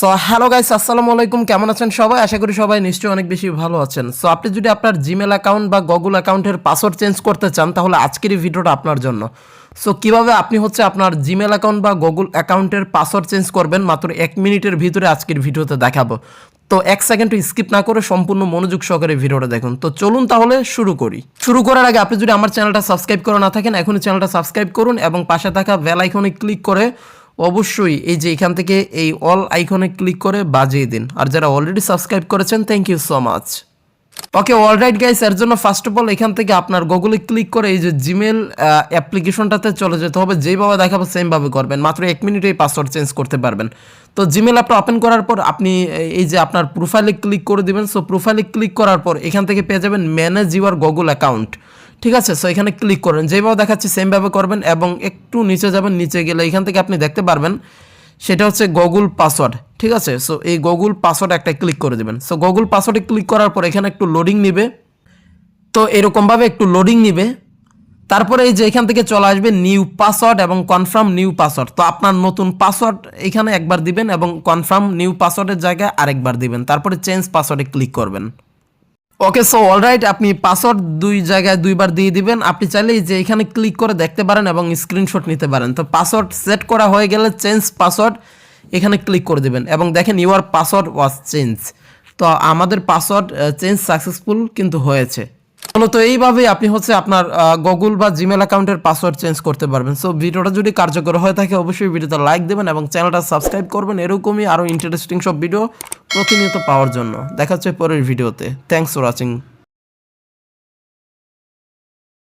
So hello guys আসসালামু আলাইকুম। কেমন আছেন সবাই? আশা করি সবাই নিশ্চয়ই অনেক বেশি ভালো আছেন। সো আপনি যদি আপনার জিমেল অ্যাকাউন্ট বা গুগল অ্যাকাউন্টের পাসওয়ার্ড চেঞ্জ করতে চান, তাহলে আজকের এই ভিডিওটা আপনার জন্য। সো কীভাবে আপনি হচ্ছে আপনার জিমেল অ্যাকাউন্ট বা গুগল অ্যাকাউন্টের পাসওয়ার্ড চেঞ্জ করবেন, মাত্র এক মিনিটের ভিতরে আজকের ভিডিওতে দেখাবো। তো, এক সেকেন্ড স্কিপ না করে সম্পূর্ণ মনোযোগ সহকারে ভিডিওটা দেখুন। তো, চলুন তাহলে শুরু করি। শুরু করার আগে আপনি যদি আমার চ্যানেলটা সাবস্ক্রাইব করে না থাকেন, এখনই চ্যানেলটা সাবস্ক্রাইব করুন এবং পাশে থাকা বেল আইকনে ক্লিক করে অবশ্যই এই যে এখান থেকে এই অল আইকনে ক্লিক করে বাজিয়ে দিন। আর যারা অলরেডি সাবস্ক্রাইব করেছেন thank you so much okay alright guys এর জন্য ফার্স্ট অফ অল এখান থেকে আপনার গুগলে ক্লিক করে এই যে জিমেল অ্যাপ্লিকেশনটাতে চলে যেতে হবে। যেইভাবে দেখাবো সেমভাবে করবেন। মাত্র এক মিনিটে এই পাসওয়ার্ড চেঞ্জ করতে পারবেন। তো জিমেল অ্যাপটা ওপেন করার পর আপনি এই যে আপনার প্রোফাইলে ক্লিক করে দিবেন। সো প্রোফাইলে ক্লিক করার পর এখান থেকে পেয়ে যাবেন ম্যানেজ ইউর গুগল অ্যাকাউন্ট ঠিক আছে? সো এখানে ক্লিক করেন। যেভাবে দেখাচ্ছি সেমভাবে করবেন এবং একটু নিচে যাবেন, নিচে গেলে এখান থেকে আপনি দেখতে পারবেন সেটা হচ্ছে গুগল পাসওয়ার্ড ঠিক আছে? সো এই গুগল পাসওয়ার্ড একটা ক্লিক করে দেবেন। সো গুগল পাসওয়ার্ডে ক্লিক করার পর এখানে একটু লোডিং নিবে। তো এরকমভাবে একটু লোডিং নিবে। তারপরে এই যে এখান থেকে চলে আসবে নিউ পাসওয়ার্ড এবং কনফার্ম নিউ পাসওয়ার্ড তো আপনার নতুন পাসওয়ার্ড এখানে একবার দিবেন এবং কনফার্ম নিউ পাসওয়ার্ডের জায়গায় আরেকবার দিবেন। তারপরে চেঞ্জ পাসওয়ার্ডে ক্লিক করবেন। ওকে সো অলরাইট আপনি পাসওয়ার্ড দুই জায়গায় দুইবার দিয়ে দিবেন। আপনি চাইলে এই যে এখানে ক্লিক করে দেখতে পারেন এবং স্ক্রিনশট নিতে পারেন। তো পাসওয়ার্ড সেট করা হয়ে গেলে চেঞ্জ পাসওয়ার্ড এখানে ক্লিক করে দেবেন। এবং দেখেন ইউর পাসওয়ার্ড ওয়াজ চেঞ্জ তো আমাদের পাসওয়ার্ড চেঞ্জ সাকসেসফুল কিন্তু হয়েছে। মূলত এইভাবেই আপনি হচ্ছে আপনার গুগল বা জিমেল অ্যাকাউন্টের পাসওয়ার্ড চেঞ্জ করতে পারবেন। সো ভিডিওটা যদি কার্যকর হয়ে থাকে, অবশ্যই ভিডিওতে লাইক দেবেন এবং চ্যানেলটা সাবস্ক্রাইব করবেন। এরকমই আরও ইন্টারেস্টিং সব ভিডিও প্রতিনিয়ত পাওয়ার জন্য। দেখা হচ্ছে পরের ভিডিওতে থ্যাংকস ফর ওয়াচিং